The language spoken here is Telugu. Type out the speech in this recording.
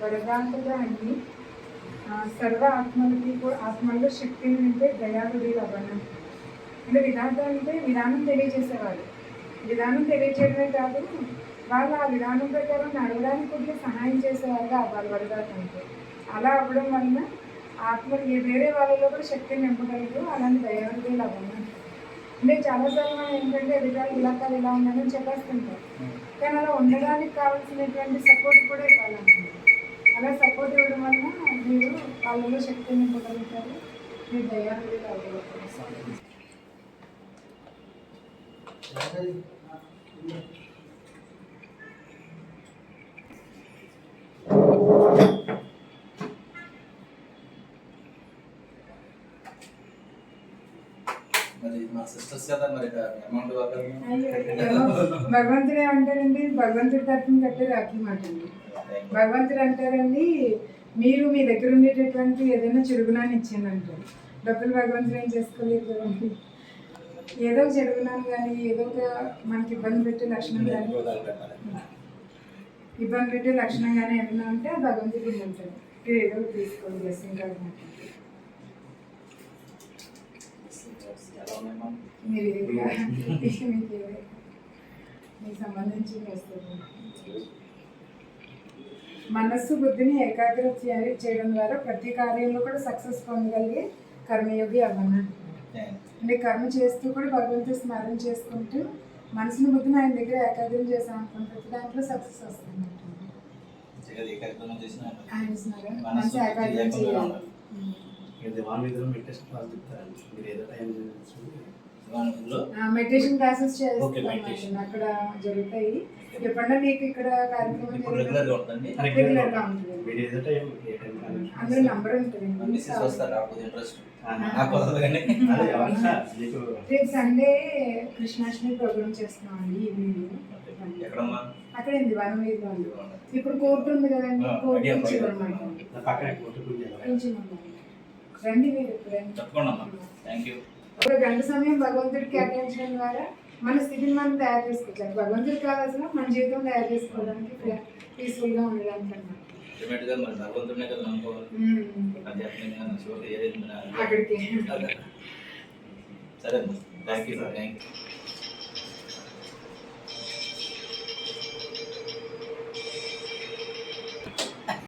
వరదాంతగా అండి సర్వ ఆత్మలకి ఆత్మల్లో శక్తిని అంటే దయాగుడీలు అవ్వడం అంటే విధానం అంటే విధానం తెలియజేసేవారు విధానం తెలియజేయడమే కాదు వాళ్ళు ఆ విధానం ప్రకారం నడవడానికి కూడా సహాయం చేసేవాళ్ళు అవ్వాలి వరదాత అంటే అలా అవ్వడం వలన ఆత్మలు వేరే వాళ్ళలో కూడా శక్తిని నింపగలరు అలాంటి దయాగుడీలు అవ్వడం అంటే చాలాసార్లు మనం ఏంటంటే ఎదుటాలు ఇలా కాదు ఇలా ఉందని చెప్పేస్తుంటాం. కానీ అలా ఉండడానికి కావాల్సినటువంటి సపోర్ట్ కూడా ఇవ్వాలనుకుంటున్నాం అలా సపోర్ట్ ఇవ్వడం వల్ల మీరు వాళ్ళలో శక్తిని ఇవ్వగలుగుతారు మీ దయాన్ని అవ్వగలుగుతారు మరి మా సిస్టర్స్ కదా మరి అమౌంట్ అయ్యో, భగవంతుడు ఏమంటారండి భగవంతుడి తరఫున కట్టే రాఖీ మాట అండి. భగవంతుడు అంటారండి మీరు మీ దగ్గర ఉండేటటువంటి ఏదైనా చెడుగునాన్ని ఇచ్చింది అంటారు. డబ్బులు భగవంతుడు ఏం చేసుకోలేదు కదండి ఏదో ఒక చెడుగునాన్ని కానీ ఏదో ఒక మనకి ఇబ్బంది పెట్టే లక్షణం కానీ. ఇబ్బంది పెట్టే లక్షణం కానీ ఏమైనా ఉంటే భగవంతుడు మీరు ఏదో తీసుకోండి బ్లెస్సింగ్ కార్డ్ మాట ఎలా ఉన్నాయమ్మా మీరు ఏదిగా మీకు ఏది మీకు సంబంధించి మనస్సు బుద్ధిని ఏకాగ్రత చే- చేయడం ద్వారా ప్రతి కార్యంలో కూడా సక్సెస్ పొందగలిగే కర్మయోగి అవ్వను. అంటే కర్మ చేస్తూ కూడా భగవంతుడు స్మరణ చేసుకుంటూ మనసుని బుద్ధిని ఆయన దగ్గర ఏకాగ్రం చేసాం ప్రతి దాంట్లో సక్సెస్ వస్తుంది. ఆయన. స్మరణ మనసు ఏకాగ్రం చేయాలి. మీరు దివాన్ మీద మెడిటేషన్ క్లాస్ చెప్తారండి. మీరు ఏదో టైం చూసి దివాణంలో మెడిటేషన్ క్లాసెస్ Okay, meditation. చేస్తాం అక్కడ జరుగుతాయి. ఎప్పుడన్నా మీకు ఇక్కడ కార్యక్రమం అందులో నంబర్ ఉంటుంది రేపు సండే కృష్ణాష్టమి ప్రోగ్రామ్ చేస్తున్నాం అండి ఈవినింగ్ అక్కడ ఉంది వన్ వీక్ ఉంది ఇప్పుడు కోర్టు ఉంది కదండి కోర్టు కొంచెం. రండి మీరు. తప్పకుండా థ్యాంక్ యూ ఒక గంట సమయం భగవంతుడికి కేటాయించడం ద్వారా మన స్థితిని మనం తయారు చేసుకోవచ్చు భగవంతుడికి కావాల్సిన మన జీవితం తయారు చేసుకోవడానికి పీస్ఫుల్గా ఉండడానికి అన్నమాట భగవంతుడినే కదా. ఆధ్యాత్మికంగా ఏదైతే అక్కడికి. సరే థ్యాంక్ యూ థ్యాంక్ యూ